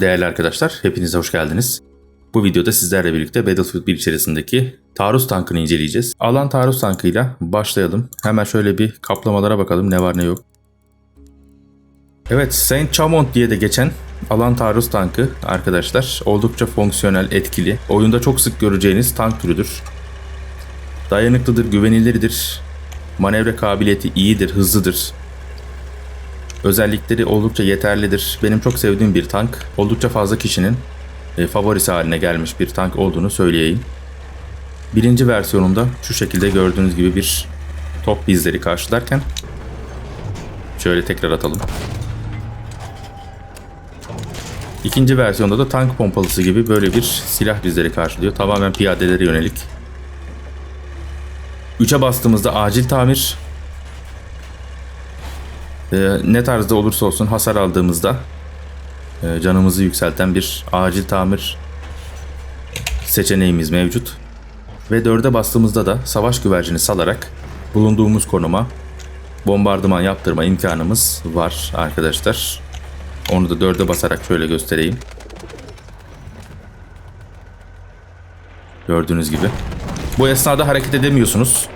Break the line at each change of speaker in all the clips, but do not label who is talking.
Değerli arkadaşlar, hepinize hoş geldiniz. Bu videoda sizlerle birlikte Battlefield 1 içerisindeki taarruz tankını inceleyeceğiz. Alan taarruz tankıyla başlayalım. Hemen şöyle bir kaplamalara bakalım ne var ne yok. Evet, Saint Chamond diye de geçen alan taarruz tankı arkadaşlar. Oldukça fonksiyonel, etkili. Oyunda çok sık göreceğiniz tank türüdür. Dayanıklıdır, güvenilirdir. Manevra kabiliyeti iyidir, hızlıdır. Özellikleri oldukça yeterlidir. Benim çok sevdiğim bir tank. Oldukça fazla kişinin e, favorisi haline gelmiş bir tank olduğunu söyleyeyim. Birinci versiyonunda şu şekilde gördüğünüz gibi bir top bizleri karşılarken şöyle tekrar atalım. İkinci versiyonda da tank pompalısı gibi böyle bir silah bizleri karşılıyor. Tamamen piyadelere yönelik. 3'e bastığımızda acil tamir, ne tarzda olursa olsun hasar aldığımızda e, canımızı yükselten bir acil tamir seçeneğimiz mevcut. Ve 4'e bastığımızda da savaş güvercini salarak bulunduğumuz konuma bombardıman yaptırma imkanımız var arkadaşlar. Onu da 4'e basarak şöyle göstereyim. Gördüğünüz gibi. Bu esnada hareket edemiyorsunuz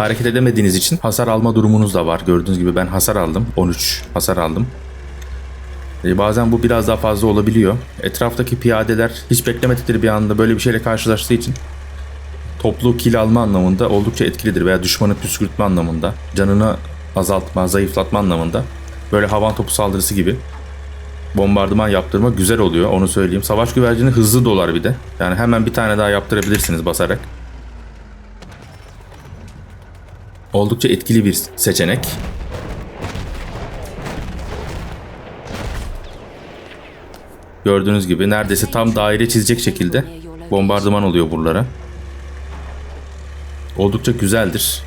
hareket edemediğiniz için hasar alma durumunuz da var. Gördüğünüz gibi ben hasar aldım. 13 hasar aldım. E, bazen bu biraz daha fazla olabiliyor. Etraftaki piyadeler hiç beklemedikleri bir anda böyle bir şeyle karşılaştığı için toplu kill alma anlamında oldukça etkilidir veya düşmanı püskürtme anlamında, canını azaltma, zayıflatma anlamında böyle havan topu saldırısı gibi bombardıman yaptırma güzel oluyor onu söyleyeyim. Savaş güvercini hızlı dolar bir de. Yani hemen bir tane daha yaptırabilirsiniz basarak. Oldukça etkili bir seçenek. Gördüğünüz gibi neredeyse tam daire çizecek şekilde bombardıman oluyor buralara. Oldukça güzeldir.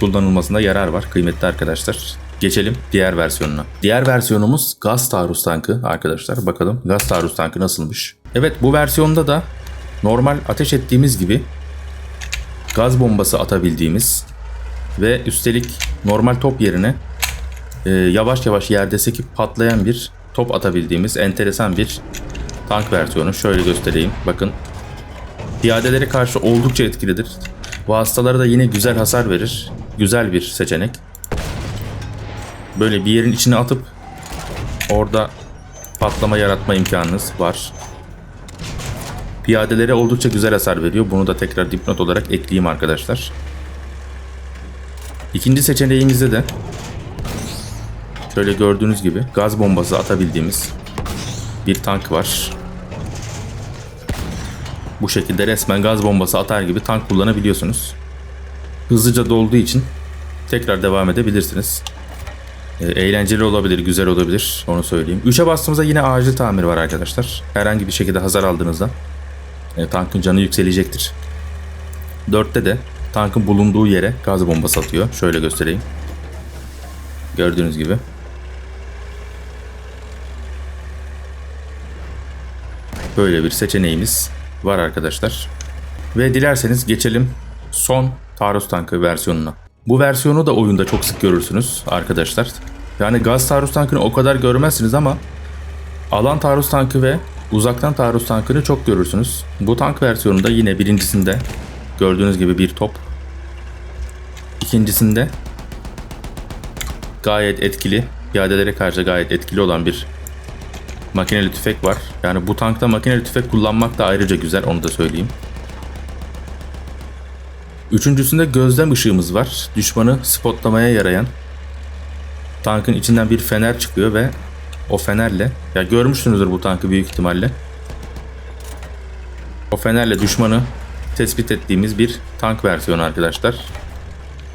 Kullanılmasında yarar var kıymetli arkadaşlar. Geçelim diğer versiyonuna. Diğer versiyonumuz gaz taarruz tankı arkadaşlar. Bakalım gaz taarruz tankı nasılmış. Evet bu versiyonda da normal ateş ettiğimiz gibi gaz bombası atabildiğimiz ve üstelik normal top yerine e, yavaş yavaş yerde sekip patlayan bir top atabildiğimiz enteresan bir tank versiyonu. Şöyle göstereyim. Bakın. Piyadelere karşı oldukça etkilidir. Vasıtalara da yine güzel hasar verir. Güzel bir seçenek. Böyle bir yerin içine atıp orada patlama yaratma imkanınız var. Piyadelere oldukça güzel hasar veriyor. Bunu da tekrar dipnot olarak ekleyeyim arkadaşlar. İkinci seçeneğimizde de şöyle gördüğünüz gibi gaz bombası atabildiğimiz bir tank var. Bu şekilde resmen gaz bombası atar gibi tank kullanabiliyorsunuz. Hızlıca dolduğu için tekrar devam edebilirsiniz. E, eğlenceli olabilir, güzel olabilir. Onu söyleyeyim. 3'e bastığımızda yine acil tamir var arkadaşlar. Herhangi bir şekilde hasar aldığınızda e, tankın canı yükselecektir. 4'te de tankın bulunduğu yere gaz bombası atıyor. Şöyle göstereyim. Gördüğünüz gibi. Böyle bir seçeneğimiz var arkadaşlar. Ve dilerseniz geçelim son taarruz tankı versiyonuna. Bu versiyonu da oyunda çok sık görürsünüz arkadaşlar. Yani gaz taarruz tankını o kadar görmezsiniz ama alan taarruz tankı ve uzaktan taarruz tankını çok görürsünüz. Bu tank versiyonunda yine birincisinde gördüğünüz gibi bir top İkincisinde gayet etkili, piyadelere karşı gayet etkili olan bir makineli tüfek var. Yani bu tankta makineli tüfek kullanmak da ayrıca güzel onu da söyleyeyim. Üçüncüsünde gözlem ışığımız var. Düşmanı spotlamaya yarayan. Tankın içinden bir fener çıkıyor ve o fenerle ya görmüşsünüzdür bu tankı büyük ihtimalle. O fenerle düşmanı tespit ettiğimiz bir tank versiyonu arkadaşlar.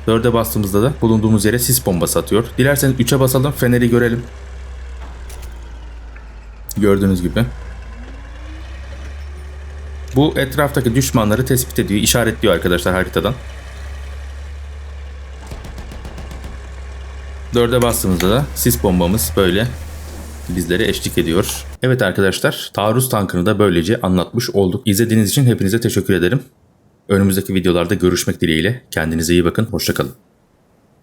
4'e bastığımızda da bulunduğumuz yere sis bombası atıyor. Dilerseniz 3'e basalım feneri görelim. Gördüğünüz gibi. Bu etraftaki düşmanları tespit ediyor, işaretliyor arkadaşlar haritadan. 4'e bastığımızda da sis bombamız böyle bizlere eşlik ediyor. Evet arkadaşlar taarruz tankını da böylece anlatmış olduk. İzlediğiniz için hepinize teşekkür ederim. Önümüzdeki videolarda görüşmek dileğiyle. Kendinize iyi bakın. Hoşçakalın.